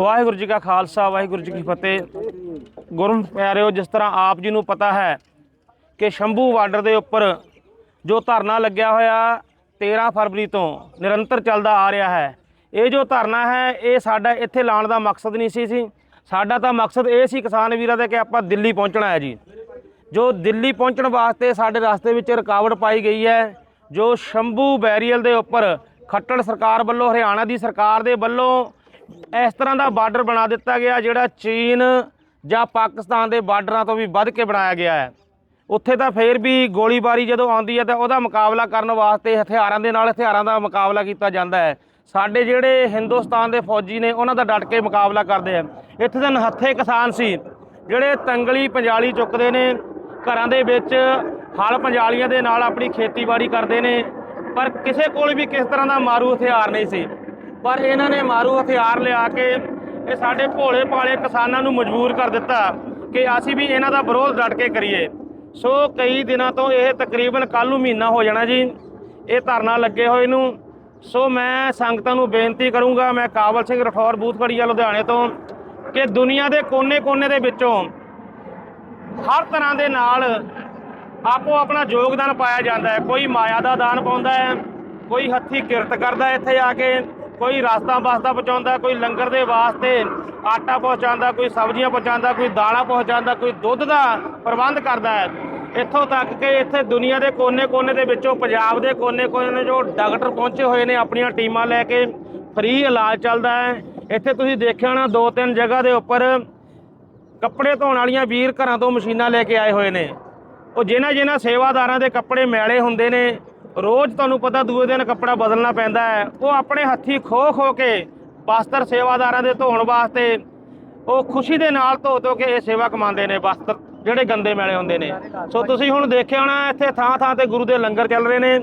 ਵਾਹਿਗੁਰੂ ਜੀ ਕਾ ਖਾਲਸਾ, ਵਾਹਿਗੁਰੂ ਜੀ ਕੀ ਫਤਿਹ। ਗੁਰੂ ਪਿਆਰਿਓ, ਜਿਸ ਤਰ੍ਹਾਂ ਆਪ ਜੀ ਨੂੰ ਪਤਾ ਹੈ ਕਿ ਸ਼ੰਭੂ ਬਾਰਡਰ ਦੇ ਉੱਪਰ ਜੋ ਧਰਨਾ ਲੱਗਿਆ ਹੋਇਆ 13 ਫਰਵਰੀ ਤੋਂ ਨਿਰੰਤਰ ਚੱਲਦਾ ਆ ਰਿਹਾ ਹੈ, ਇਹ ਜੋ ਧਰਨਾ ਹੈ, ਇਹ ਸਾਡਾ ਇੱਥੇ ਲਾਉਣ ਦਾ ਮਕਸਦ ਨਹੀਂ ਸੀ ਸੀ। ਸਾਡਾ ਤਾਂ ਮਕਸਦ ਇਹ ਸੀ ਕਿਸਾਨ ਵੀਰਾਂ ਦਾ ਕਿ ਆਪਾਂ ਦਿੱਲੀ ਪਹੁੰਚਣਾ ਹੈ ਜੀ। ਜੋ ਦਿੱਲੀ ਪਹੁੰਚਣ ਵਾਸਤੇ ਸਾਡੇ ਰਸਤੇ ਵਿੱਚ ਰੁਕਾਵਟ ਪਾਈ ਗਈ ਹੈ, ਜੋ ਸ਼ੰਭੂ ਬੈਰੀਅਲ ਦੇ ਉੱਪਰ ਖੱਟੜ ਸਰਕਾਰ ਵੱਲੋਂ, ਹਰਿਆਣਾ ਦੀ ਸਰਕਾਰ ਦੇ ਵੱਲੋਂ ਇਸ ਤਰ੍ਹਾਂ ਦਾ ਬਾਰਡਰ ਬਣਾ ਦਿੱਤਾ ਗਿਆ ਜਿਹੜਾ ਚੀਨ ਜਾਂ ਪਾਕਿਸਤਾਨ ਦੇ ਬਾਰਡਰਾਂ ਤੋਂ ਵੀ ਵੱਧ ਕੇ ਬਣਾਇਆ ਗਿਆ ਹੈ। ਉੱਥੇ ਤਾਂ ਫੇਰ ਵੀ ਗੋਲੀਬਾਰੀ ਜਦੋਂ ਆਉਂਦੀ ਹੈ ਤਾਂ ਉਹਦਾ ਮੁਕਾਬਲਾ ਕਰਨ ਵਾਸਤੇ ਹਥਿਆਰਾਂ ਦੇ ਨਾਲ ਹਥਿਆਰਾਂ ਦਾ ਮੁਕਾਬਲਾ ਕੀਤਾ ਜਾਂਦਾ ਹੈ। ਸਾਡੇ ਜਿਹੜੇ ਹਿੰਦੁਸਤਾਨ ਦੇ ਫੌਜੀ ਨੇ, ਉਹਨਾਂ ਦਾ ਡਟ ਕੇ ਮੁਕਾਬਲਾ ਕਰਦੇ ਆ। ਇੱਥੇ ਤਾਂ ਹੱਥੇ ਕਿਸਾਨ ਸੀ, ਜਿਹੜੇ ਤੰਗਲੀ ਪੰਜਾਲੀ ਚੁੱਕਦੇ ਨੇ, ਘਰਾਂ ਦੇ ਵਿੱਚ ਹਲ ਪੰਜਾਲੀਆਂ ਦੇ ਨਾਲ ਆਪਣੀ ਖੇਤੀਬਾੜੀ ਕਰਦੇ ਨੇ, ਪਰ ਕਿਸੇ ਕੋਲ ਵੀ ਕਿਸ ਤਰ੍ਹਾਂ ਦਾ ਮਾਰੂ ਹਥਿਆਰ ਨਹੀਂ ਸੀ। ਪਰ ਇਹਨਾਂ ਨੇ ਮਾਰੂ ਹਥਿਆਰ ਲਿਆ ਕੇ ਇਹ ਸਾਡੇ ਭੋਲੇ ਭਾਲੇ ਕਿਸਾਨਾਂ ਨੂੰ ਮਜਬੂਰ ਕਰ ਦਿੱਤਾ ਕਿ ਅਸੀਂ ਵੀ ਇਹਨਾਂ ਦਾ ਵਿਰੋਧ ਡਟ ਕੇ ਕਰੀਏ। ਸੋ ਕਈ ਦਿਨਾਂ ਤੋਂ ਇਹ ਤਕਰੀਬਨ ਕੱਲ੍ਹ ਨੂੰ ਮਹੀਨਾ ਹੋ ਜਾਣਾ ਜੀ। ਇਹ ਧਰਨਾ ਲੱਗੇ ਹੋਏ ਨੂੰ। ਸੋ ਮੈਂ ਸੰਗਤਾਂ ਨੂੰ ਬੇਨਤੀ ਕਰੂੰਗਾ, ਮੈਂ ਕਾਬਲ ਸਿੰਘ ਰਠੌਰ ਬੂਥਗੜੀਆ ਲੁਧਿਆਣੇ ਤੋਂ, ਕਿ ਦੁਨੀਆ ਦੇ ਕੋਨੇ-ਕੋਨੇ ਦੇ ਵਿੱਚੋਂ ਹਰ ਤਰ੍ਹਾਂ ਦੇ ਨਾਲ ਆਪੋ ਆਪਣਾ ਯੋਗਦਾਨ ਪਾਇਆ ਜਾਂਦਾ ਹੈ। ਕੋਈ ਮਾਇਆ ਦਾ ਦਾਨ ਪਾਉਂਦਾ ਹੈ, ਕੋਈ ਹੱਥੀ ਕਿਰਤ ਕਰਦਾ ਇੱਥੇ ਆ ਕੇ। ਕੋਈ ਰਾਸਤਾ ਵਾਸਤਾ ਪਹੁੰਚਾਉਂਦਾ, ਕੋਈ ਲੰਗਰ ਦੇ ਵਾਸਤੇ ਆਟਾ ਪਹੁੰਚਾਉਂਦਾ, ਕੋਈ ਸਬਜ਼ੀਆਂ ਪਹੁੰਚਾਉਂਦਾ, ਕੋਈ ਦਾਲਾਂ ਪਹੁੰਚਾਉਂਦਾ, ਕੋਈ ਦੁੱਧ ਦਾ ਪ੍ਰਬੰਧ ਕਰਦਾ ਹੈ। ਇੱਥੋਂ ਤੱਕ ਕਿ ਇੱਥੇ ਦੁਨੀਆ ਦੇ ਕੋਨੇ-ਕੋਨੇ ਦੇ ਵਿੱਚੋਂ ਪੰਜਾਬ ਦੇ ਕੋਨੇ-ਕੋਨੇ ਜੋ ਡਾਕਟਰ ਪਹੁੰਚੇ ਹੋਏ ਨੇ, ਆਪਣੀਆਂ ਟੀਮਾਂ ਲੈ ਕੇ ਫ੍ਰੀ ਇਲਾਜ ਚੱਲਦਾ ਹੈ। ਇੱਥੇ ਤੁਸੀਂ ਦੇਖਿਆ ਹੋਣਾ ਦੋ ਤਿੰਨ ਜਗ੍ਹਾ ਦੇ ਉੱਪਰ ਕੱਪੜੇ ਧੋਣ ਵਾਲੀਆਂ ਵੀਰ ਘਰਾਂ ਤੋਂ ਮਸ਼ੀਨਾਂ ਲੈ ਕੇ ਆਏ ਹੋਏ ਨੇ। ਉਹ ਜਿਨ੍ਹਾਂ ਜਿਨ੍ਹਾਂ ਸੇਵਾਦਾਰਾਂ ਦੇ ਕੱਪੜੇ ਮੈਲੇ ਹੁੰਦੇ ਨੇ ਰੋਜ਼ ਤੁਹਾਨੂੰ ਪਤਾ ਦੂਏ ਦਿਨ ਕੱਪੜਾ ਬਦਲਣਾ ਪੈਂਦਾ ਹੈ। ਉਹ ਆਪਣੇ ਹੱਥੀ ਖੋ ਖੋ ਕੇ ਬਸਤਰ ਸੇਵਾਦਾਰਾਂ ਦੇ ਧੋਣ ਵਾਸਤੇ ਉਹ ਖੁਸ਼ੀ ਦੇ ਨਾਲ ਧੋ ਧੋ ਕੇ ਇਹ ਸੇਵਾ ਕਮਾਉਂਦੇ ਨੇ ਬਸਤਰ ਜਿਹੜੇ ਗੰਦੇ ਮੈਲੇ ਹੁੰਦੇ ਨੇ। ਸੋ ਤੁਸੀਂ ਹੁਣ ਦੇਖਿਆ ਹੋਣਾ, ਇੱਥੇ ਥਾਂ ਥਾਂ ਤੇ ਗੁਰੂ ਦੇ ਲੰਗਰ ਚੱਲ ਰਹੇ ਨੇ।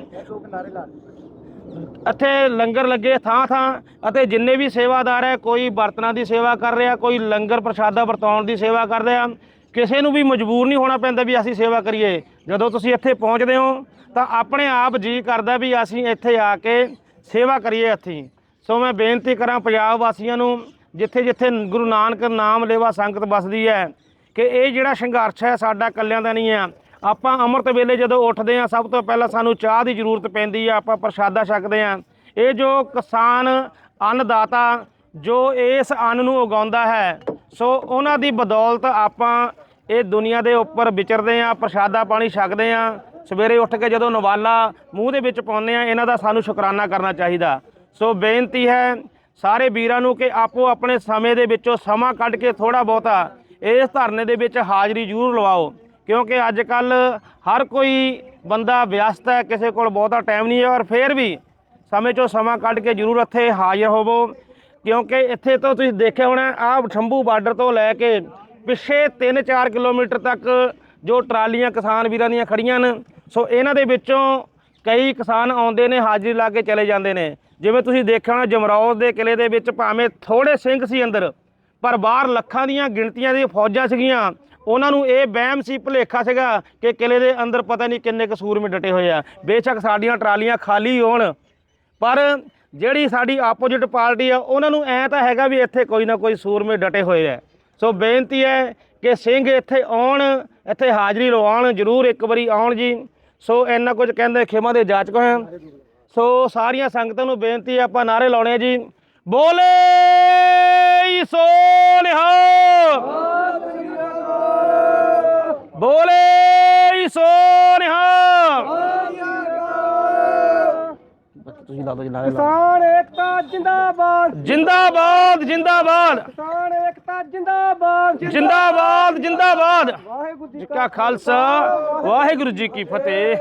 ਇੱਥੇ ਲੰਗਰ ਲੱਗੇ ਥਾਂ ਥਾਂ ਅਤੇ ਜਿੰਨੇ ਵੀ ਸੇਵਾਦਾਰ ਹੈ, ਕੋਈ ਬਰਤਨਾਂ ਦੀ ਸੇਵਾ ਕਰ ਰਿਹਾ, ਕੋਈ ਲੰਗਰ ਪ੍ਰਸ਼ਾਦਾ ਵਰਤਾਉਣ ਦੀ ਸੇਵਾ ਕਰ ਰਿਹਾ। ਕਿਸੇ ਨੂੰ ਵੀ ਮਜਬੂਰ ਨਹੀਂ ਹੋਣਾ ਪੈਂਦਾ ਵੀ ਅਸੀਂ ਸੇਵਾ ਕਰੀਏ। ਜਦੋਂ ਤੁਸੀਂ ਇੱਥੇ ਪਹੁੰਚਦੇ ਹੋ, ਤਾਂ ਆਪਣੇ ਆਪ ਜੀ ਕਰਦਾ ਵੀ ਅਸੀਂ ਇੱਥੇ ਆ ਕੇ ਸੇਵਾ ਕਰੀਏ ਇੱਥੇ। ਸੋ ਮੈਂ ਬੇਨਤੀ ਕਰਾਂ ਪੰਜਾਬ ਵਾਸੀਆਂ ਨੂੰ, ਜਿੱਥੇ ਜਿੱਥੇ ਗੁਰੂ ਨਾਨਕ ਨਾਮ ਲੇਵਾ ਸੰਗਤ ਬਸਦੀ ਹੈ, ਕਿ ਇਹ ਜਿਹੜਾ ਸੰਘਰਸ਼ ਹੈ ਸਾਡਾ ਇਕੱਲਿਆਂ ਦਾ ਨਹੀਂ ਹੈ। ਆਪਾਂ ਅੰਮ੍ਰਿਤ ਵੇਲੇ ਜਦੋਂ ਉੱਠਦੇ ਹਾਂ, ਸਭ ਤੋਂ ਪਹਿਲਾਂ ਸਾਨੂੰ ਚਾਹ ਦੀ ਜ਼ਰੂਰਤ ਪੈਂਦੀ ਆ, ਆਪਾਂ ਪ੍ਰਸ਼ਾਦਾ ਛਕਦੇ ਹਾਂ। ਇਹ ਜੋ ਕਿਸਾਨ ਅੰਨਦਾਤਾ, ਜੋ ਇਸ ਅੰਨ ਨੂੰ ਉਗਾਉਂਦਾ ਹੈ, ਸੋ ਉਹਨਾਂ ਦੀ ਬਦੌਲਤ ਆਪਾਂ ਇਹ ਦੁਨੀਆ ਦੇ ਉੱਪਰ ਵਿਚਰਦੇ ਹਾਂ ਪ੍ਰਸ਼ਾਦਾ ਪਾਣੀ ਛਕਦੇ ਹਾਂ ਸਵੇਰੇ ਉੱਠ ਕੇ ਜਦੋਂ ਨਵਾਲਾ ਮੂੰਹ ਦੇ ਵਿੱਚ ਪਾਉਂਦੇ ਹਾਂ ਇਹਨਾਂ ਦਾ ਸਾਨੂੰ ਸ਼ੁਕਰਾਨਾ ਕਰਨਾ ਚਾਹੀਦਾ। ਸੋ ਬੇਨਤੀ ਹੈ ਸਾਰੇ ਵੀਰਾਂ ਨੂੰ ਕਿ ਆਪੋ ਆਪਣੇ ਸਮੇਂ ਦੇ ਵਿੱਚੋਂ ਸਮਾਂ ਕੱਢ ਕੇ ਥੋੜਾ ਬਹੁਤਾ ਇਸ ਧਰਨੇ ਦੇ ਵਿੱਚ ਹਾਜ਼ਰੀ ਜ਼ਰੂਰ ਲਵਾਓ। ਕਿਉਂਕਿ ਅੱਜ ਕੱਲ ਹਰ ਕੋਈ ਬੰਦਾ ਵਿਅਸਤ ਹੈ, ਕਿਸੇ ਕੋਲ ਬਹੁਤਾ ਟਾਈਮ ਨਹੀਂ ਹੈ ਔਰ ਫਿਰ ਵੀ ਸਮੇਂ ਚੋਂ ਸਮਾਂ ਕੱਢ ਕੇ ਜ਼ਰੂਰ ਇੱਥੇ ਹਾਜ਼ਰ ਹੋਵੋ। ਕਿਉਂਕਿ ਇੱਥੇ ਤੋਂ ਤੁਸੀਂ ਦੇਖਿਆ ਹੋਣਾ, ਆਹ ਸ਼ੰਭੂ ਬਾਰਡਰ ਤੋਂ ਲੈ ਕੇ ਪਿੱਛੇ 3-4 ਕਿਲੋਮੀਟਰ ਤੱਕ ਜੋ ਟਰਾਲੀਆਂ ਕਿਸਾਨ ਵੀਰਾਂ ਦੀਆਂ ਖੜੀਆਂ ਨੇ ਸੋ ਇਹਨਾਂ ਦੇ ਵਿੱਚੋਂ ਕਈ ਕਿਸਾਨ ਆਉਂਦੇ ਨੇ, ਹਾਜ਼ਰੀ ਲਾ ਕੇ ਚਲੇ ਜਾਂਦੇ ਨੇ। ਜਿਵੇਂ ਤੁਸੀਂ ਦੇਖਿਆ ਹੋਣਾ ਜਮਰੌਦ ਦੇ ਕਿਲੇ ਦੇ ਵਿੱਚ ਭਾਵੇਂ ਥੋੜੇ ਸਿੰਘ ਸੀ ਅੰਦਰ, ਪਰ ਬਾਹਰ ਲੱਖਾਂ ਦੀਆਂ ਗਿਣਤੀਆਂ ਦੀਆਂ ਫੌਜਾਂ ਸੀਗੀਆਂ। ਉਹਨਾਂ ਨੂੰ ਇਹ ਵਹਿਮ ਸੀ, ਭੁਲੇਖਾ ਸੀਗਾ ਕਿ ਕਿਲੇ ਦੇ ਅੰਦਰ ਪਤਾ ਨਹੀਂ ਕਿੰਨੇ ਕਸੂਰ ਮੇ ਡਟੇ ਹੋਏ ਆ। ਬੇਸ਼ੱਕ ਸਾਡੀਆਂ ਟਰਾਲੀਆਂ ਖਾਲੀ ਹੋਣ, ਪਰ ਜਿਹੜੀ ਸਾਡੀ ਆਪੋਜੀਟ ਪਾਰਟੀ ਆ, ਉਹਨਾਂ ਨੂੰ ਐ ਤਾਂ ਹੈਗਾ ਵੀ ਇੱਥੇ ਕੋਈ ਨਾ ਕੋਈ ਸੂਰਮੇ ਡਟੇ ਹੋਏ ਆ। ਸੋ ਬੇਨਤੀ ਹੈ ਕਿ ਸਿੰਘ ਇੱਥੇ ਆਉਣ, ਇੱਥੇ ਹਾਜ਼ਰੀ ਲਵਾਉਣ, ਜ਼ਰੂਰ ਇੱਕ ਵਾਰੀ ਆਉਣ ਜੀ। ਸੋ ਇੰਨਾ ਕੁਝ ਕਹਿੰਦੇ ਖਿਮਾ ਦੇ ਜਾਚਕ ਹਾਂ ਸੋ ਸਾਰੀਆਂ ਸੰਗਤਾਂ ਨੂੰ ਬੇਨਤੀ ਹੈ, ਆਪਾਂ ਨਾਰੇ ਲਾਉਣੇ ਆ ਜੀ। ਬੋਲੇ ਸੋ ਨਿਹਾਲ ਬੋਲੇ ਸੋ ਨਿਹਾਲ ਤੁਸੀਂ ਲਾ ਦਿਓ ਜੀ ਨਾਰੇ ਲਾ ਕਿਸਾਨ ਏਕਤਾ ਜਿੰਦਾਬਾਦ। ਜਿੰਦਾਬਾਦ ਜਿੰਦਾਬਾਦ। ਕਿਸਾਨ ਏਕਤਾ ਜਿੰਦਾਬਾਦ। ਜਿੰਦਾਬਾਦ ਜਿੰਦਾਬਾਦ। ਵਾਹਿਗੁਰੂ ਜੀ ਜੀ ਕਾ ਖਾਲਸਾ। ਵਾਹਿਗੁਰੂ ਜੀ ਕੀ ਫਤਿਹ।